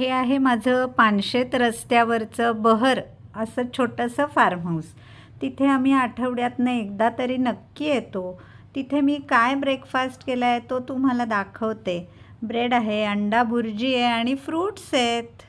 हे आहे माझं पानशेत रस्त्यावरचं बहर असं छोटंसं फार्म हाऊस तिथे आम्ही आठवड्यातनं एकदा तरी नक्की येतो. तिथे मी काय ब्रेकफास्ट केला आहे तो तुम्हाला दाखवते. ब्रेड आहे अंडा भुर्जी आहे आणि फ्रूट्स आहेत.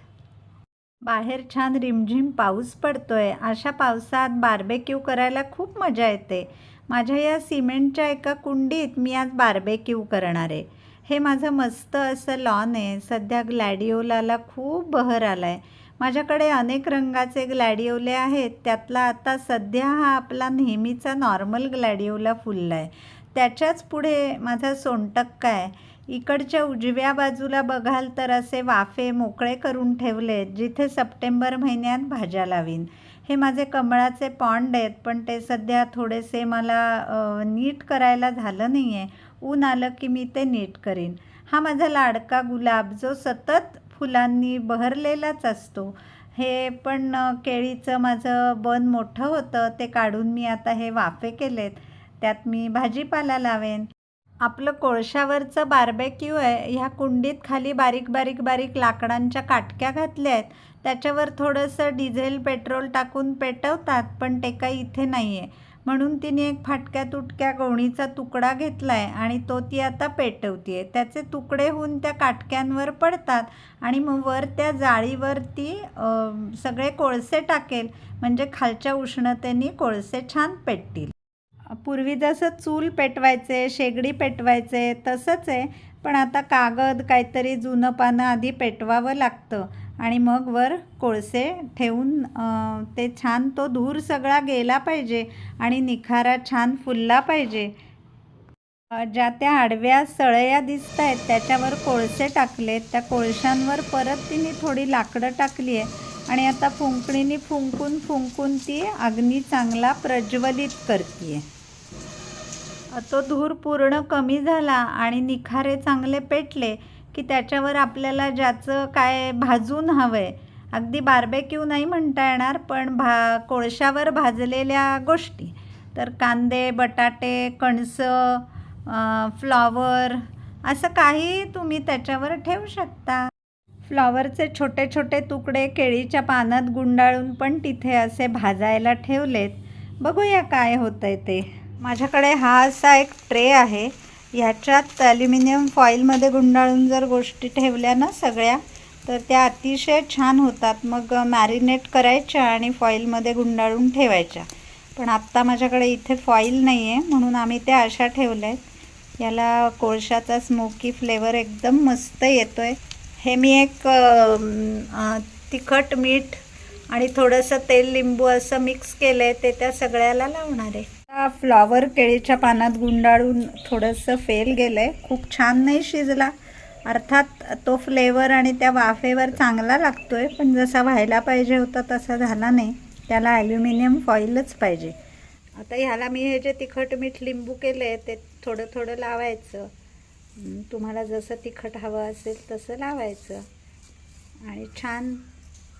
बाहेर छान रिमझिम पाऊस पडतो आहे अशा पावसात बार्बेक्यू करायला खूप मजा येते. माझ्या या सिमेंटच्या एका कुंडीत मी आज बार्बेक्यू करणार आहे. हे माझं मस्त असं लॉन आहे. सध्या ग्लॅडिओलाला खूप बहर आला आहे माझ्याकडे अनेक रंगाचे ग्लॅडिओले आहेत. त्यातला आता सध्या हा आपला नेहमीचा नॉर्मल ग्लॅडिओला फुलला आहे त्याच्याच पुढे माझा सोनटक्का आहे. इकडच्या उजव्या बाजूला बघाल तर असे वाफे मोकळे करून ठेवले जिथे सप्टेंबर महिन्यात भाज्या लावीन. हे माझे कमळाचे पॉन्ड आहेत पण ते सध्या थोडेसे मला नीट करायला झालं नाही आहे ऊन आलं की मी ते नीट करीन. हा माझा लाडका गुलाब जो सतत फुलांनी बहरलेलाच असतो. हे पण केळीचं माझं बन मोठं होतं ते काढून मी आता हे वाफे केलेत. त्यात मी भाजीपाला लावेन. आपलं कोळशावरचं बार्बेक्यू आहे ह्या कुंडीत खाली बारीक बारीक बारीक लाकडांच्या काटक्या घातल्या आहेत. त्याच्यावर थोडंसं डिझेल पेट्रोल टाकून पेटवतात पण ते काही इथे नाही आहे म्हणून तिने एक फाटक्या तुटक्या गोणीचा तुकडा घेतला आहे आणि तो ती आता पेटवती आहे त्याचे तुकडे होऊन त्या काटक्यांवर पडतात आणि मग वर त्या जाळीवर ती सगळे कोळसे टाकेल. म्हणजे खालच्या उष्णतेने कोळसे छान पेटतील. पूर्वी जसं चूल पेटवायचे शेगडी पेटवायचे तसंच आहे. पण आता कागद काहीतरी जुनं पानं आधी पेटवावं लागतं. आणि मग वर कोळसे ठेवून ते छान तो धूर सगळा गेला पाहिजे आणि निखारा छान फुलला पाहिजे. ज्या त्या आडव्या सळया दिसत आहेत त्याच्यावर कोळसे टाकले. त्या कोळशांवर परत तिने थोडी लाकडं टाकली आहे. आणि आता फुंकणीने फुंकून फुंकून ती अग्नी चांगला प्रज्वलित करते तो धूर पूर्ण कमी झाला आणि निखारे चांगले पेटले की त्याच्यावर आपल्याला ज्याचं काय भाजून हवं आहे अगदी बार्बेक्यू नाही म्हणता येणार पण भा कोळशावर भाजलेल्या गोष्टी. तर कांदे बटाटे कणसं फ्लॉवर असं काही तुम्ही त्याच्यावर ठेवू शकता. फ्लॉवरचे छोटे छोटे तुकडे केळीच्या पानात गुंडाळून पण तिथे असे भाजायला ठेवलेत. बघूया काय होतं आहे ते. माझ्याकडे हा असा एक ट्रे आहे. ह्याच्यात ॲल्युमिनियम फॉईलमध्ये गुंडाळून जर गोष्टी ठेवल्या ना सगळ्या तर त्या अतिशय छान होतात. मग मॅरिनेट करायच्या आणि फॉईलमध्ये गुंडाळून ठेवायच्या. पण आत्ता माझ्याकडे इथे फॉईल नाही आहे म्हणून आम्ही त्या अशा ठेवल्या आहेत याला कोळशाचा स्मोकी फ्लेवर एकदम मस्त येतो आहे हे मी एक तिखट मीठ आणि थोडंसं तेल लिंबू असं मिक्स केलं आहे ते त्या सगळ्याला लावणार आहे. फ्लॉवर केळीच्या पानात गुंडाळून थोडंसं फेल गेलं आहे खूप छान नाही शिजला. अर्थात तो फ्लेवर आणि त्या वाफेवर चांगला लागतो आहे पण जसा व्हायला पाहिजे होता तसा झाला नाही. त्याला ॲल्युमिनियम फॉईलच पाहिजे. आता ह्याला मी हे जे तिखट मीठ लिंबू केलं आहे ते थोडं थोडं लावायचं. तुम्हाला जसं तिखट हवं असेल तसं लावायचं. आणि छान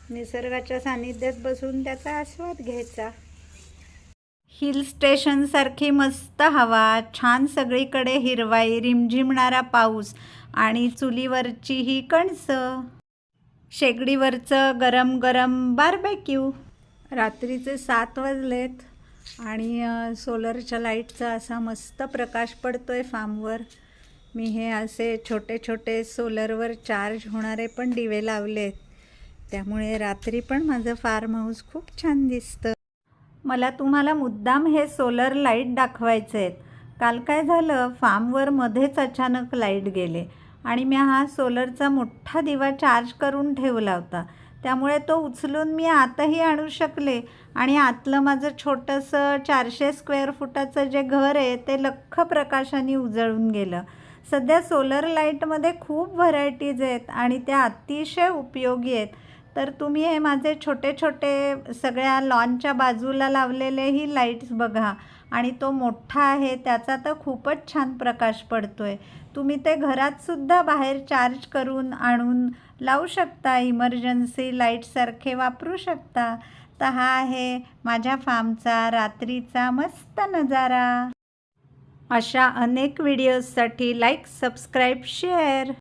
निसर्गाच्या सानिध्यात बसून त्याचा आस्वाद घ्यायचा. हिल स्टेशनसारखी मस्त हवा छान सगळीकडे हिरवाई रिमझिमणारा पाऊस आणि चुलीवरची ही कणसं. शेगडीवरचं गरम गरम बार्बेक्यू. रात्रीचे सात वाजलेत आणि सोलरच्या लाईटचा असा मस्त प्रकाश पडतो आहे फार्मवर. मी हे असे छोटे छोटे सोलरवर चार्ज होणारे पण दिवे लावलेत. त्यामुळे रात्री पण माझं फार्म हाऊस खूप छान दिसतं. मला तुम्हाला मुद्दाम हे सोलर लाइट दाखवायचे आहेत. काल काय झालं? फार्मवर मध्येच अचानक लाइट गेले आणि मी हा सोलरचा मोठा दिवा चार्ज करून ठेवला होता. त्यामुळे तो उचलून मी आताही आणू शकले आणि आतलं माझं छोटंसं चारशे स्क्वेअर फुटाचं जे घर आहे ते लख्ख प्रकाशाने उजळून गेलं. सध्या सोलर लाईटमध्ये खूप व्हरायटीज आहेत आणि त्या अतिशय उपयोगी आहेत. तर तुम्ही हे माझे छोटे छोटे सगळ्या लॉनच्या बाजूला लावलेलेही लाईट्स बघा. आणि तो मोठा आहे त्याचा तर खूपच छान प्रकाश पडतो आहे तुम्ही ते घरातसुद्धा बाहेर चार्ज करून आणून लावू शकता इमर्जन्सी लाईटसारखे वापरू शकता. तर हा आहे माझ्या फार्मचा रात्रीचा मस्त नजारा. अशा अनेक व्हिडिओजसाठी लाईक सबस्क्राईब शेअर